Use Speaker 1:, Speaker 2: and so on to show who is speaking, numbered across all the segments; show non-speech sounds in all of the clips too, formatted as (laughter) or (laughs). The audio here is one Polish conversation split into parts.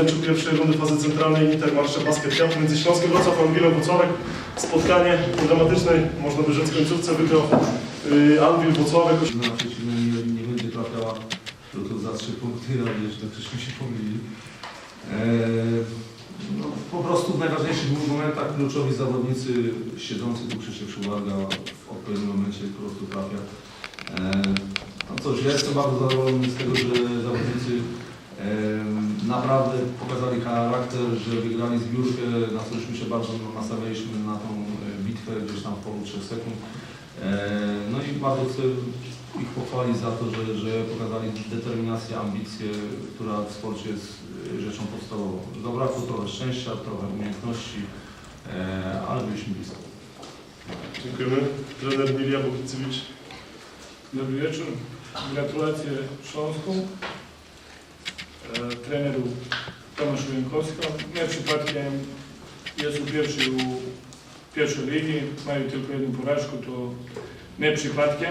Speaker 1: meczu pierwszej rundy fazy centralnej Inter Marsze Basket Cup między Śląskiem Wrocław a Anwilem Włocławek. Spotkanie w dramatycznej, można by rzec, końcówce wygrał y, Anwil.
Speaker 2: Na przeciwnej linii nie będzie trafiała, to za trzy punkty, ale jeszcze żeśmy się pomylili. Eee, no, po prostu w najważniejszych momentach kluczowi zawodnicy siedzący tu Krzysiek Szuwarga w odpowiednim momencie po prostu trafia. Eee, no cóż, ja jestem bardzo zadowolony z tego, że zawodnicy naprawdę pokazali charakter, że wygrali zbiórkę, na co już się bardzo nastawialiśmy na tą e, bitwę gdzieś tam w polu 3 sekund. No i bardzo chcę ich pochwalić za to, że, że pokazali determinację, ambicję, która w sporcie jest e, rzeczą podstawową. Zabrakło trochę szczęścia, trochę umiejętności, eee, ale byliśmy blisko.
Speaker 1: Dziękujemy. Trener Milia Bogicyewicz.
Speaker 3: Dobry wieczór. Gratulacje Śląsku, e, E, treneru Tomašu Vinkovskom. Znači, Mjerči Patkijem jesu pješi u pješoj ligi, imaju toliko jednu porašku, to neprihvatke.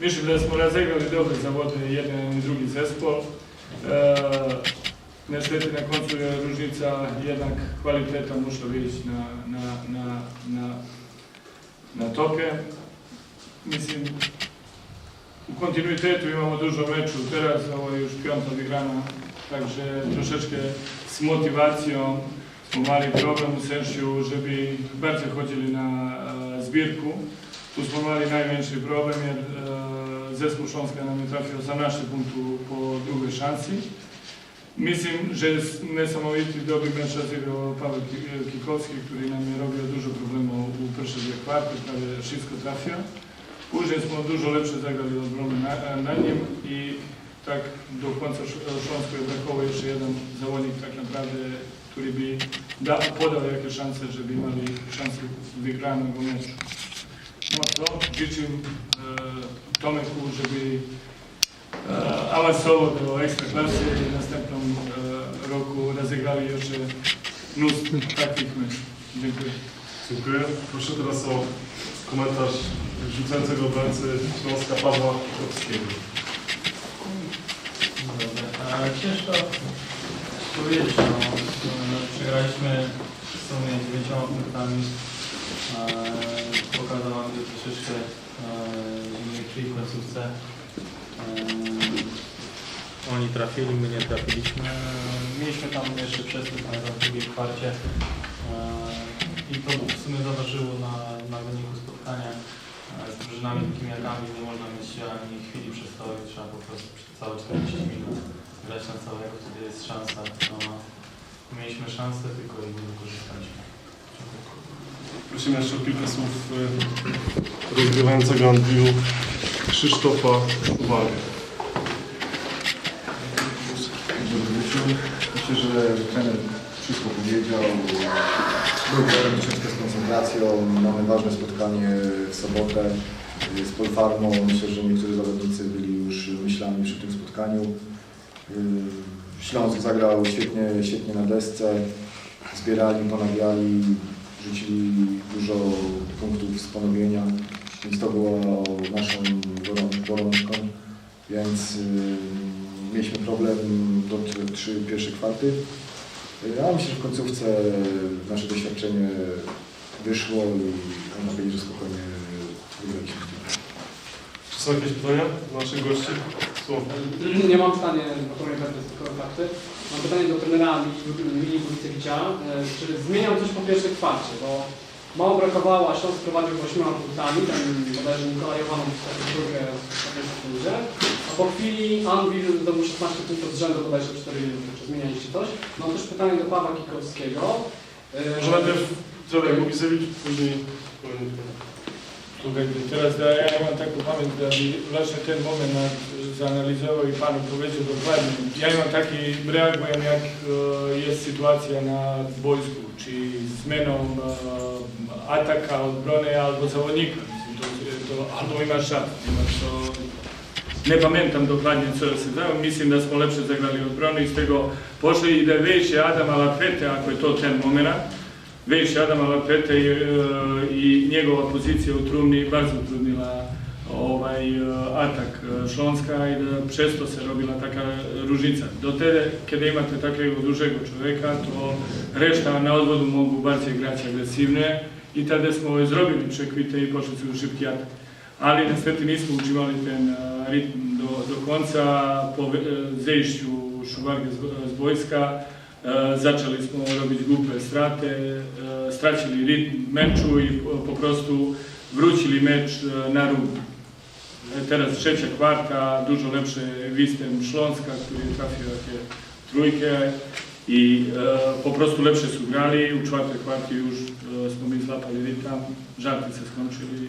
Speaker 3: Mislim da smo razegrali za zavode jedan i drugi zespo. E, ne šteti na koncu je ružnica jednak kvaliteta mušla vidjeti na, na, na, na, na toke. Mislim, u kontinuitetu imamo dužo meč teraz, ovo je još pionta igrana także troszeczkę z motywacją mali problem u sensu, żeby bardziej chodzili na e, zbirku. Tu mali największy problem jer e, zespół Šonska nam je trafio 18 punktów po drugoj šansi. Mislim, że jest niesamowity dobry mecz Paweł Ki- Kikowski, który nam je robił dużo problemów u pierwsze dwie kwarty, prawie wszystko trafia. Później smo dużo lepsze zagrali od na, na nim i tak do końca Śląsku brakowało jeszcze jeden zawodnik tak naprawdę, który by da, podał jakieś szanse, żeby mieli szansę wygranego meczu. No to życzę e, Tomeku, żeby e, awansował do Ekstraklasy i w następnym e, roku rozegrali jeszcze mnóstwo takich meczów. Dziękuję.
Speaker 1: Dziękuję. Proszę teraz o komentarz rzucającego obrońcy Śląska Pawła Kowskiego.
Speaker 4: Ciężko powiedzieć, no, no, przegraliśmy w sumie dziewięcioma punktami, e, pokazał nam że troszeczkę e, zimnej krwi w końcówce. E, oni trafili, my nie trafiliśmy. Mieliśmy tam jeszcze przestój w drugiej kwarcie e, i to w sumie zaważyło na, na wyniku spotkania. E, Z drużynami takimi jak Ami nie można mieć ani chwili przestoju, trzeba po prostu przez całe 40 minut grać na całego, wtedy jest szansa. No, mieliśmy szansę, tylko jej nie wykorzystaliśmy.
Speaker 1: Prosimy jeszcze o kilka słów y, rozgrywającego Anwilu Krzysztofa Uwagę.
Speaker 5: Dobry wieczór. Myślę, że trener wszystko powiedział. Był problem troszeczkę z koncentracją. Mamy ważne spotkanie w sobotę y, z Polfarmą. Myślę, że niektórzy zawodnicy byli już myślami przy tym spotkaniu. Y, Śląsk zagrał świetnie, świetnie na desce. Zbierali, ponawiali, rzucili dużo punktów z ponowienia. Więc to było naszą gorą- gorączką. Więc y, mieliśmy problem do tr- trzy pierwsze kwarty. Ale myślę, że w końcówce nasze doświadczenie wyszło i można powiedzieć, że spokojnie wygraliśmy.
Speaker 1: Czy są jakieś pytania do naszych gości?
Speaker 6: Nie mam pytania do tylko fakty. Mam pytanie do trenera Mili Kulicewicza. E, Czy zmieniał coś po pierwszej kwarcie? Bo mało brakowało, a Śląsk prowadził 8 punktami, tam bodajże Nikolaj Jovanów w takiej drugą ludzie. A po chwili Anvil zdobył 16 punktów z rzędu, bodajże 4 minuty. Czy zmienialiście coś? Mam też pytanie do Pawła Kikowskiego. E,
Speaker 1: Może najpierw trener Bogicyewicz, później
Speaker 3: Pogledajte, teraz da ja imam takvu pamet da bi vlačno ten moment zaanalizirao i pamet povećao dokladno. Ja imam taki, reagujem jak eh, je situacija na vojsku, či smenom eh, ataka od brone albo zavodnika. Albo imaš šat, imaš to... Ne pamiętam dokładnie co se dao, mislim da smo lepše zagrali od brone i tego pošli i da je veće Adama Lafete, ako je to ten moment, veće Adama Lapete i, e, i njegova pozicija u trumni bardzo utrudnila ovaj e, atak e, Šlonska i da često se robila taka różnica. Do tede, kada imate takvog dużego čovjeka, to rešta na odvodu mogu bardziej grać agresivne i tada smo zrobili przekvite i pošli su u šipki atak. Ali niestety nismo używali ten ritm do, do konca, po zejściu Šuvarge z, z Bojska e, zaczęli smo robić głupie straty, e, stracili rytm meczu i po, prostu wrócili mecz e, na. E, Teraz trzecia kwarta, dużo lepszy występ Śląska, który trafił takie trójkę i e, po prostu lepsze su grali. U czwartej kwarcie już e, smo mi złapali rytm, żarty się skończyli.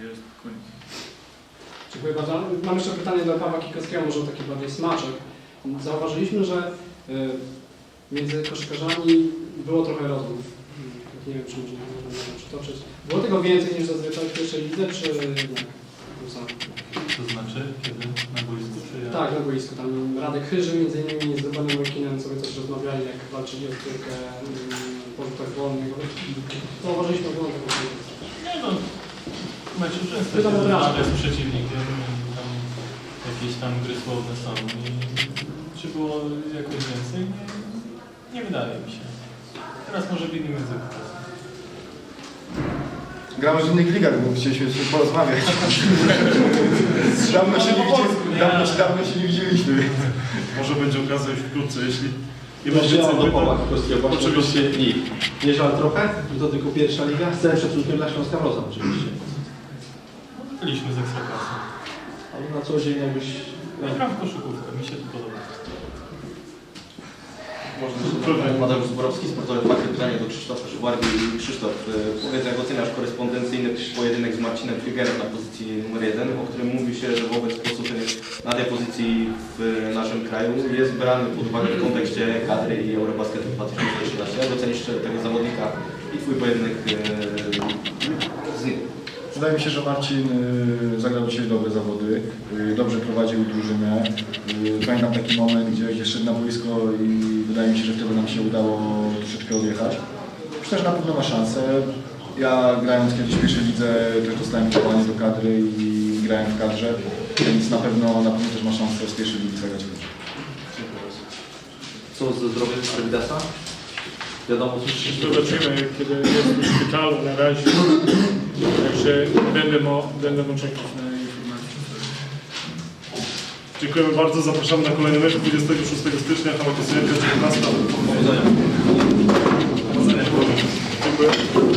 Speaker 3: Jest koniec.
Speaker 6: Dziękuję bardzo. Mam jeszcze pytanie do Pawła Kikowskiego, może taki bardziej smaczek. Zauważyliśmy, że między koszykarzami było trochę rozmów. Tak Nie wiem, czy można można przytoczyć. Było tego więcej niż zazwyczaj w pierwszej lidze, czy samym?
Speaker 4: To znaczy, kiedy na boisku, czy jak?
Speaker 6: Tak, na boisku. Tam Radek Chyży między innymi z Urbanem Łekinem sobie coś rozmawiali, jak walczyli o piłkę mm, po rzutach wolnych. Zauważyliśmy oglądać taką
Speaker 4: Nie no, meczu często się rozmawia z przeciwnikiem i tam jakieś tam gry słowne są i czy było jakoś więcej? Nie, wydaje mi się. Teraz może w innym języku.
Speaker 5: Gramy w innych ligach, bo chcieliśmy sobie porozmawiać. (laughs) dawno, się nie widzieli, dawno, się- dawno się nie widzieliśmy.
Speaker 1: Może będzie okazja już wkrótce, jeśli nie
Speaker 7: Nie
Speaker 1: ma więcej
Speaker 7: do. Pawła Kikowskiego, właśnie
Speaker 1: Oczywiście.
Speaker 7: i nie żal trochę, że to tylko pierwsza liga, z całym szacunkiem dla Śląska Mroza oczywiście.
Speaker 4: Byliśmy z Ekstraklasy.
Speaker 7: Ale na co dzień jakbyś...
Speaker 4: Ja gram w koszykówkę, mi się to podoba.
Speaker 8: Mateusz Zborowski, sportowy pakiet pytanie do Krzysztofa Szywargi. Krzysztof, e, powiedz jak oceniasz korespondencyjny pojedynek z Marcinem Frygerem na pozycji numer jeden, o którym mówi się, że wobec posłuchy na tej pozycji w naszym kraju jest brany pod uwagę w kontekście kadry i Eurobasketu 2013. Jak ocenisz tego zawodnika i Twój pojedynek e, z nim?
Speaker 5: Wydaje mi się, że Marcin zagrał dzisiaj dobre zawody, dobrze prowadził drużynę. Pamiętam taki moment, gdzie, gdzie szedł na boisko i wydaje mi się, że wtedy nam się udało troszeczkę odjechać. Myślę, że na pewno ma szansę. Ja grając kiedyś w pierwszej lidze też dostałem powołanie do kadry i grałem w kadrze, więc na pewno, na pewno też ma szansę z pierwszej ligi zagrać.
Speaker 7: Co ze zdrowiem Arvidasa? Wiadomo,
Speaker 3: Zobaczymy, kiedy jest w szpitalu na razie. Także będziemy, będziemy czekać na informacje.
Speaker 1: Dziękujemy bardzo, zapraszamy na kolejny mecz 26 stycznia, Hamakosjenka 19.
Speaker 7: Powodzenia.
Speaker 1: Dziękuję.